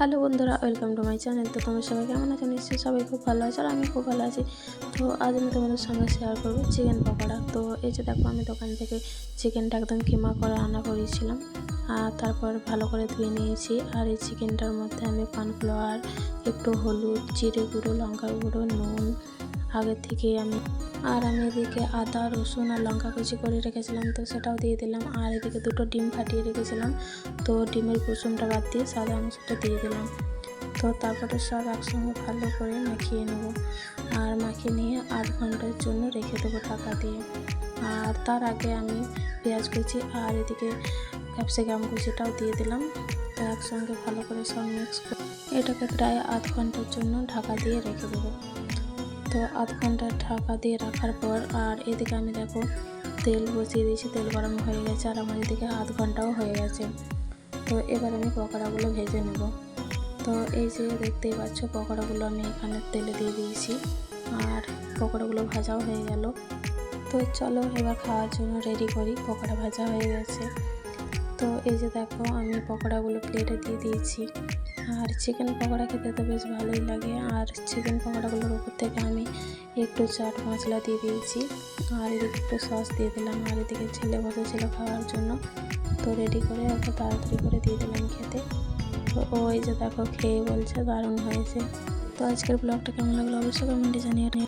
Hello বন্ধুরা, welcome to my channel. তো তোমরা সবাই কেমন আছো? নিশ্চয়ই সবাই খুব ভালো আছে আর আমি খুব ভালো আছি। তো আজ আমি তোমাদের সঙ্গে শেয়ার করব চিকেন পকোড়া। তো এই যে দেখো, আমি দোকান থেকে চিকেনটা একদম কিমা করে রান্না করেছিলাম। আর তারপর ভালো করে ধুয়ে নিয়েছি। আর এই চিকেনটার মধ্যে আমি পানফ্লাওয়ার একটু হলুদ, জিরে গুঁড়ো, লঙ্কার গুঁড়ো, নুন আগে থেকে আমি, আর আমি এদিকে আদা, রসুন আর লঙ্কা কুচি করে রেখেছিলাম, তো সেটাও দিয়ে দিলাম। আর এদিকে দুটো ডিম ফাটিয়ে রেখেছিলাম, তো ডিমের কুসুমটা বাদ দিয়ে সাদা অংশটা দিয়ে দিলাম। তো তারপরে সব একসঙ্গে ভালো করে মাখিয়ে নেব। আর মাখিয়ে নিয়ে আধ ঘণ্টার জন্য রেখে দেবো টাকা দিয়ে। আর তার আগে আমি পেঁয়াজ কুচি আর এদিকে ক্যাপসিকাম কুচিটাও দিয়ে দিলাম। তো একসঙ্গে ভালো করে সব মিক্স করে এটাকে প্রায় আধ ঘণ্টার জন্য ঢাকা দিয়ে রেখে দেবো। তো আধ ঘণ্টা ঢাকা দিয়ে রাখার পর আর এদিকে আমি দেখো তেল বসিয়ে দিয়েছি, তেল গরম হয়ে গেছে আর আমার এদিকে আধ ঘন্টাও হয়ে গেছে। তো এবার আমি পকোড়াগুলো ভেজে নেব। তো এই যে দেখতেই পাচ্ছ পকোড়াগুলো আমি এখানে তেলে দিয়ে দিয়েছি আর পকোড়াগুলো ভাজাও হয়ে গেল। তো চলো এবার খাওয়ার জন্য রেডি করি, পকোড়া ভাজা হয়ে গেছে। তো এই যে দেখো, আমি পকোড়াগুলো প্লেটে দিয়ে দিয়েছি। আর চিকেন পকোড়া খেতে তো বেশ ভালোই লাগে। আর চিকেন পকোড়াগুলোর উপর থেকে আমি একটু চাট মশলা দিয়ে দিয়েছি। আর এদিকে একটু সস দিয়ে দিলাম। আর এদিকে ছেলে বসেছিল খাওয়ার জন্য। তো রেডি করে ওকে তাড়াতাড়ি করে দিয়ে দিলাম খেতে। তো ওই যে দেখো, খেয়ে বলছে, দারুণ হয়েছে। তো আজকের ব্লগটা কেমন লাগল? অবশ্যই কমেন্টে জানিয়ে